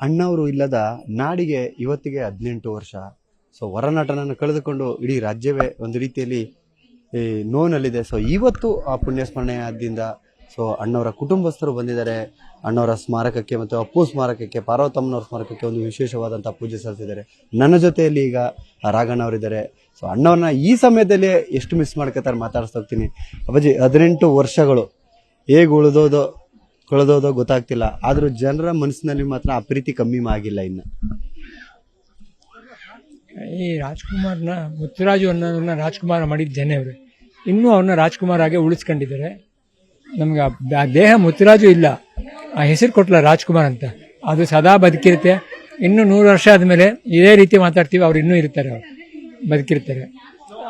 ಅಣ್ಣವರು ಇಲ್ಲದ ನಾಡಿಗೆ ಇವತ್ತಿಗೆ ಹದಿನೆಂಟು ವರ್ಷ. ಸೊ ಹೊರನಟನನ್ನು ಕಳೆದುಕೊಂಡು ಇಡೀ ರಾಜ್ಯವೇ ಒಂದು ರೀತಿಯಲ್ಲಿ ಈ ನೋನಲ್ಲಿದೆ ಸೊ ಇವತ್ತು ಆ ಪುಣ್ಯಸ್ಮರಣೆಯಾದ್ದರಿಂದ ಸೊ ಅಣ್ಣವರ ಕುಟುಂಬಸ್ಥರು ಬಂದಿದ್ದಾರೆ. ಅಣ್ಣವರ ಸ್ಮಾರಕಕ್ಕೆ ಮತ್ತು ಅಪ್ಪು ಸ್ಮಾರಕಕ್ಕೆ, ಪಾರ್ವತಮ್ಮನವರ ಸ್ಮಾರಕಕ್ಕೆ ಒಂದು ವಿಶೇಷವಾದಂಥ ಪೂಜೆ ಸಲ್ಲಿಸಿದ್ದಾರೆ. ನನ್ನ ಜೊತೆಯಲ್ಲಿ ಈಗ ರಾಘಣ್ಣವರಿದ್ದಾರೆ ಸೊ ಅಣ್ಣವ್ರನ್ನ ಈ ಸಮಯದಲ್ಲಿ ಎಷ್ಟು ಮಿಸ್ ಮಾಡ್ಕೋತಾರೆ ಮಾತಾಡಿಸ್ತಾ ಹೋಗ್ತೀನಿ. ಅಪ್ಪಾಜಿ, ಹದಿನೆಂಟು ವರ್ಷಗಳು ಹೇಗೆ ಉಳಿದೋದೋ ಕಳೆದೋದೋ ಗೊತ್ತಾಗ್ತಿಲ್ಲ. ಆದರೂ ಜನರ ಮನಸ್ಸಿನಲ್ಲಿ ಮಾತ್ರ ಆ ಪ್ರೀತಿ ಕಮ್ಮಿ ಆಗಿಲ್ಲ ಇನ್ನು. ಈ ರಾಜ್ಕುಮಾರ್ನ, ಮುತ್ತುರಾಜು ಅನ್ನೋದನ್ನ ರಾಜ್ಕುಮಾರ್ ಮಾಡಿದ್ದೇನೆ ಅವರು. ಇನ್ನೂ ಅವ್ರನ್ನ ರಾಜ್ಕುಮಾರ್ ಆಗಿ ಉಳಿಸ್ಕೊಂಡಿದ್ದಾರೆ. ನಮ್ಗೆ ಆ- ದೇಹ ಮುತ್ತುರಾಜು ಇಲ್ಲ. ಆ ಹೆಸರು ಕೊಟ್ಲ ರಾಜ್ಕುಮಾರ್ ಅಂತ. ಅದು ಸದಾ ಬದುಕಿರುತ್ತೆ. ಇನ್ನೂ ನೂರು ವರ್ಷ ಆದಮೇಲೆ ಇದೇ ರೀತಿ ಮಾತಾಡ್ತೀವಿ, ಅವ್ರು ಇನ್ನೂ ಇರ್ತಾರೆ ಅವ್ರು. ಬದುಕಿರ್ತಾರೆ.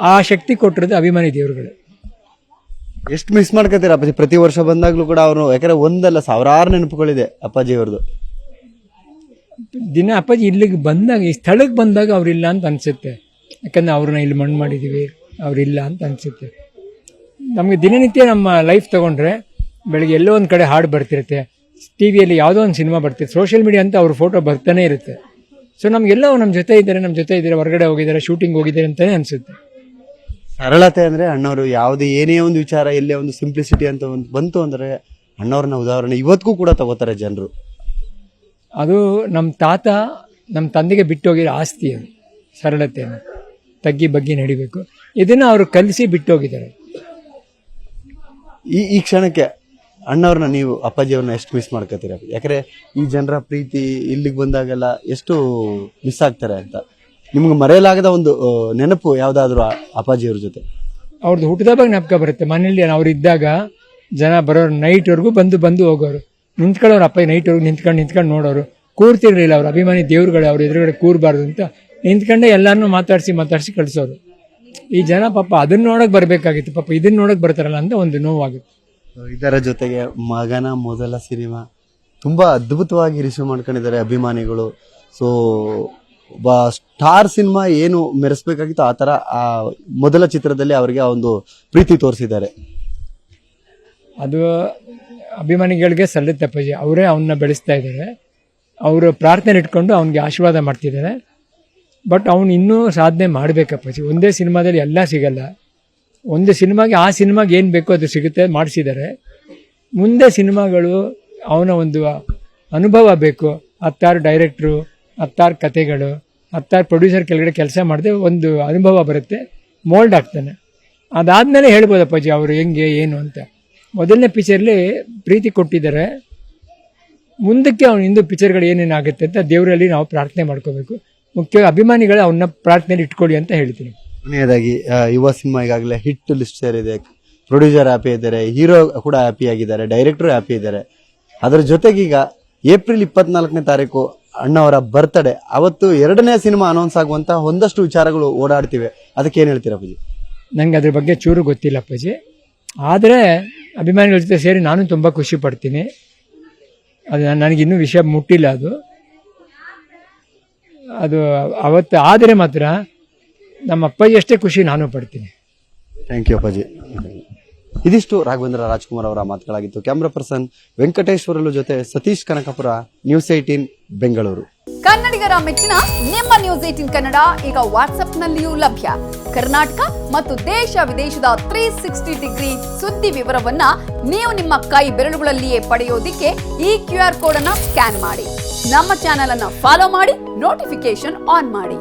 ಆ ಶಕ್ತಿ ಕೊಟ್ಟಿರೋದು ಅಭಿಮಾನಿ ದೇವರುಗಳು. ಎಷ್ಟು ಮಿಸ್ ಮಾಡ್ಕೊತೀರ ಅಪ್ಪಾಜಿ? ಪ್ರತಿ ವರ್ಷ ಬಂದಾಗ್ಲೂ ಕೂಡ ಅವರು, ಯಾಕಂದ್ರೆ ಒಂದಲ್ಲ, ಸಾವಿರಾರು ನೆನಪುಗಳಿದೆ ಅಪ್ಪಾಜಿ ಅವ್ರದ್ದು ದಿನ ಅಪ್ಪಾಜಿ ಇಲ್ಲಿಗೆ ಬಂದಾಗ, ಈ ಸ್ಥಳಕ್ಕೆ ಬಂದಾಗ ಅವರಿಲ್ಲ ಅಂತ ಅನಿಸುತ್ತೆ. ಯಾಕಂದ್ರೆ ಅವ್ರನ್ನ ಇಲ್ಲಿ ಮಣ್ಣು ಮಾಡಿದ್ದೀವಿ ಅವರಿಲ್ಲ ಅಂತ ಅನಿಸುತ್ತೆ. ನಮಗೆ ದಿನನಿತ್ಯ ನಮ್ಮ ಲೈಫ್ ತಗೊಂಡ್ರೆ, ಬೆಳಗ್ಗೆ ಎಲ್ಲೋ ಒಂದು ಕಡೆ ಹಾಡು ಬರ್ತಿರುತ್ತೆ. ಟಿ ವಿಯಲ್ಲಿ ಯಾವುದೋ ಒಂದು ಸಿನಿಮಾ ಬರ್ತಿರುತ್ತೆ. ಸೋಷಿಯಲ್ ಮೀಡಿಯಾ ಅಂತ ಅವ್ರ ಫೋಟೋ ಬರ್ತಾನೆ ಇರುತ್ತೆ. ಸೊ ನಮಗೆಲ್ಲ ನಮ್ಮ ಜೊತೆ ಇದ್ದಾರೆ ನಮ್ಮ ಜೊತೆ ಇದ್ದಾರೆ, ಹೊರಗಡೆ ಹೋಗಿದ್ದಾರೆ ಶೂಟಿಂಗ್ ಹೋಗಿದ್ದಾರೆ ಅಂತಲೇ ಅನಿಸುತ್ತೆ. ಸರಳತೆ ಅಂದ್ರೆ ಅಣ್ಣವರು ಯಾವುದೇ ಏನೇ ಒಂದು ವಿಚಾರ ಎಲ್ಲೇ ಒಂದು ಸಿಂಪ್ಲಿಸಿಟಿ ಅಂತ ಒಂದು ಬಂತು ಅಂದ್ರೆ ಅಣ್ಣವ್ರನ್ನ ಉದಾಹರಣೆ ಇವತ್ತಿಗೂ ಕೂಡ ತಗೋತಾರೆ ಜನರು. ಅದು ನಮ್ಮ ತಾತ ನಮ್ಮ ತಂದೆಗೆ ಬಿಟ್ಟು ಹೋಗಿರೋ ಆಸ್ತಿ ಅದು ಸರಳತೆಯನ್ನು ತಗ್ಗಿ ಬಗ್ಗಿ ನಡಿಬೇಕು. ಇದನ್ನು ಅವರು ಕಲಿಸಿ ಬಿಟ್ಟು ಹೋಗಿದ್ದಾರೆ ಈ ಈ ಕ್ಷಣಕ್ಕೆ ಅಣ್ಣವ್ರನ್ನ ನೀವು ಅಪ್ಪಾಜಿಯವ್ರನ್ನ ಎಷ್ಟು ಮಿಸ್ ಮಾಡ್ಕೋತೀರ? ಯಾಕಂದ್ರೆ ಈ ಜನರ ಪ್ರೀತಿ ಇಲ್ಲಿಗೆ ಬಂದಾಗೆಲ್ಲ ಎಷ್ಟು ಮಿಸ್ ಆಗ್ತಾರೆ ಅಂತ. ನಿಮ್ಗೆ ಮರೆಯಲಾಗದ ಒಂದು ನೆನಪು ಯಾವ್ದಾದ್ರು ಅಪ್ಪಾಜಿಯವ್ರ ಜೊತೆ? ಅವ್ರದ್ದು ಹುಟ್ಟಿದಾಗ ನೆಪಕ ಬರುತ್ತೆ. ಮನೆಯಲ್ಲಿ ಅವ್ರು ಇದ್ದಾಗ ಜನ ಬರೋರು ನೈಟ್ವರೆಗೂ ಬಂದು ಬಂದು ಹೋಗೋರು. ನಿಂತ್ಕೊಳ್ಳೋರು ಅಪ್ಪ ನೈಟ್ವರೆಗೂ ನಿಂತ್ಕೊಂಡು ನಿಂತ್ಕೊಂಡು ನೋಡೋರು. ಕೂರ್ತಿರ್ಲಿಲ್ಲ ಅವ್ರು. ಅಭಿಮಾನಿ ದೇವ್ರುಗಳು ಅವ್ರ ಎದುರುಗಡೆ ಕೂರಬಾರ್ದು ಅಂತ ನಿಂತ್ಕೊಂಡೆ ಎಲ್ಲರನ್ನೂ ಮಾತಾಡಿಸಿ ಮಾತಾಡಿಸಿ ಕಳಿಸೋರು. ಈ ಜನ ಪಾಪ ಅದನ್ನ ನೋಡಕ್ ಬರ್ಬೇಕಾಗಿತ್ತು. ಪಾಪ ಇದನ್ನ ನೋಡಕ್ ಬರ್ತಾರಲ್ಲ ಅಂತ ಒಂದು ನೋವಾಗುತ್ತೆ. ಇದರ ಜೊತೆಗೆ ಮಗನ ಮೊದಲ ಸಿನಿಮಾ. ತುಂಬಾ ಅದ್ಭುತವಾಗಿ ರಿಸೀವ್ ಮಾಡ್ಕೊಂಡಿದ್ದಾರೆ ಅಭಿಮಾನಿಗಳು. ಸೊ ಒಬ್ಬ ಸ್ಟಾರ್ ಸಿನಿಮಾ ಏನು ಮೆರೆಸ್ಬೇಕಾಗಿತ್ತು ಆ ಥರ ಆ ಮೊದಲ ಚಿತ್ರದಲ್ಲಿ ಅವರಿಗೆ ಒಂದು ಪ್ರೀತಿ ತೋರಿಸಿದ್ದಾರೆ. ಅದು ಅಭಿಮಾನಿಗಳಿಗೆ ಸಲ್ಲುತ್ತೆ ಪೂಜೆ ಅವರೇ ಅವನ್ನ ಬೆಳೆಸ್ತಾ ಇದ್ದಾರೆ. ಅವರು ಪ್ರಾರ್ಥನೆ ಇಟ್ಕೊಂಡು ಅವನಿಗೆ ಆಶೀರ್ವಾದ ಮಾಡ್ತಿದ್ದಾರೆ. ಬಟ್ ಅವನು ಇನ್ನೂ ಸಾಧನೆ ಮಾಡಬೇಕಪ್ಪಾಜಿ. ಒಂದೇ ಸಿನಿಮಾದಲ್ಲಿ ಎಲ್ಲ ಸಿಗಲ್ಲ. ಒಂದು ಸಿನಿಮಾಗೆ ಆ ಸಿನಿಮಾಗೆ ಏನು ಬೇಕೋ ಅದು ಸಿಗುತ್ತೆ ಮಾಡಿಸಿದ್ದಾರೆ. ಮುಂದೆ ಸಿನಿಮಾಗಳು ಅವನ ಒಂದು ಅನುಭವ ಬೇಕು. ಹತ್ತಾರು ಡೈರೆಕ್ಟ್ರು ಹತ್ತಾರು ಕತೆಗಳು ಹತ್ತಾರು ಪ್ರೊಡ್ಯೂಸರ್ ಕೆಳಗಡೆ ಕೆಲಸ ಮಾಡಿದೆ ಒಂದು ಅನುಭವ ಬರುತ್ತೆ ಮೋಲ್ಡ್ ಆಗ್ತಾನೆ. ಅದಾದಮೇಲೆ ಹೇಳ್ಬೋದು ಅಪ್ಪಾಜಿ ಅವರು ಹೆಂಗೆ, ಏನು ಅಂತ. ಮೊದಲನೇ ಪಿಕ್ಚರ್ಲಿ ಪ್ರೀತಿ ಕೊಟ್ಟಿದ್ದಾರೆ. ಮುಂದಕ್ಕೆ ಅವನು ಹಿಂದೂ ಪಿಕ್ಚರ್ಗಳು ಏನೇನಾಗುತ್ತೆ ಅಂತ ದೇವರಲ್ಲಿ ನಾವು ಪ್ರಾರ್ಥನೆ ಮಾಡ್ಕೋಬೇಕು. ಮುಖ್ಯವಾಗಿ ಅಭಿಮಾನಿಗಳು ಅವನ್ನ ಪ್ರಾರ್ಥನೆಯಲ್ಲಿ ಇಟ್ಕೊಳ್ಳಿ ಅಂತ ಹೇಳ್ತೀನಿ. ಕೊನೆಯದಾಗಿ ಯುವ ಸಿನಿಮಾ ಈಗಾಗಲೇ ಹಿಟ್ ಲಿಸ್ಟ್ ಸೇರಿದೆ. ಪ್ರೊಡ್ಯೂಸರ್ ಹ್ಯಾಪಿ ಇದ್ದಾರೆ ಹೀರೋ ಕೂಡ ಹ್ಯಾಪಿ ಆಗಿದ್ದಾರೆ ಡೈರೆಕ್ಟರ್ ಹ್ಯಾಪಿ ಇದ್ದಾರೆ. ಅದರ ಜೊತೆಗೀಗ ಏಪ್ರಿಲ್ ಇಪ್ಪತ್ನಾಲ್ಕನೇ ತಾರೀಕು ಅಣ್ಣವರ ಬರ್ತ್ಡೇ ಅವತ್ತು ಎರಡನೇ ಸಿನಿಮಾ ಅನೌನ್ಸ್ ಆಗುವಂತ ಒಂದಷ್ಟು ವಿಚಾರಗಳು ಓಡಾಡ್ತಿವೆ. ಅದಕ್ಕೆ ಏನ್ ಹೇಳ್ತೀರಾ ಪೂಜಿ ನನಗೆ ಅದ್ರ ಬಗ್ಗೆ ಚೂರು ಗೊತ್ತಿಲ್ಲ ಅಪ್ಪಾಜಿ. ಆದರೆ ಅಭಿಮಾನಿಗಳ ಜೊತೆ ಸೇರಿ ನಾನು ತುಂಬ ಖುಷಿ ಪಡ್ತೀನಿ. ಅದು ನನಗಿನ್ನೂ ವಿಷಯ ಮುಟ್ಟಿಲ್ಲ ಅದು. ಅದು ಅವತ್ತು ಆದರೆ ಮಾತ್ರ ನಮ್ಮ ಅಪ್ಪಾಜಿ ಅಷ್ಟೇ ಖುಷಿ ನಾನು ಪಡ್ತೀನಿ. ಥ್ಯಾಂಕ್ ಯು ಅಪ್ಪಾಜಿ. ಇದಿಷ್ಟು ರಾಘವೇಂದ್ರ ರಾಜ್ಕುಮಾರ್ ಅವರ ಮಾತುಗಳಾಗಿತ್ತು. ಕ್ಯಾಮ್ರಾ ಪರ್ಸನ್ ವೆಂಕಟೇಶ್ವರಲು ಜೊತೆ ಸತೀಶ್ ಕನಕಪುರ ನ್ಯೂಸ್ ಏಟೀನ್ ಬೆಂಗಳೂರು. ಕನ್ನಡಿಗರ ಮೆಚ್ಚಿನ ನಿಮ್ಮ ನ್ಯೂಸ್ ಏಟೀನ್ ಕನ್ನಡ ಈಗ ವಾಟ್ಸ್ಆಪ್ನಲ್ಲಿಯೂ ಲಭ್ಯ. ಕರ್ನಾಟಕ ಮತ್ತು ದೇಶ ವಿದೇಶದ ತ್ರೀ ಸಿಕ್ಸ್ಟಿ ಡಿಗ್ರಿ ಸುದ್ದಿ ವಿವರವನ್ನ ನೀವು ನಿಮ್ಮ ಕೈ ಬೆರಳುಗಳಲ್ಲಿಯೇ ಪಡೆಯೋದಿಕ್ಕೆ ಈ ಕ್ಯೂ ಆರ್ ಕೋಡ್ ಅನ್ನ ಸ್ಕ್ಯಾನ್ ಮಾಡಿ. ನಮ್ಮ ಚಾನೆಲ್ ಅನ್ನ ಫಾಲೋ ಮಾಡಿ ನೋಟಿಫಿಕೇಶನ್ ಆನ್ ಮಾಡಿ.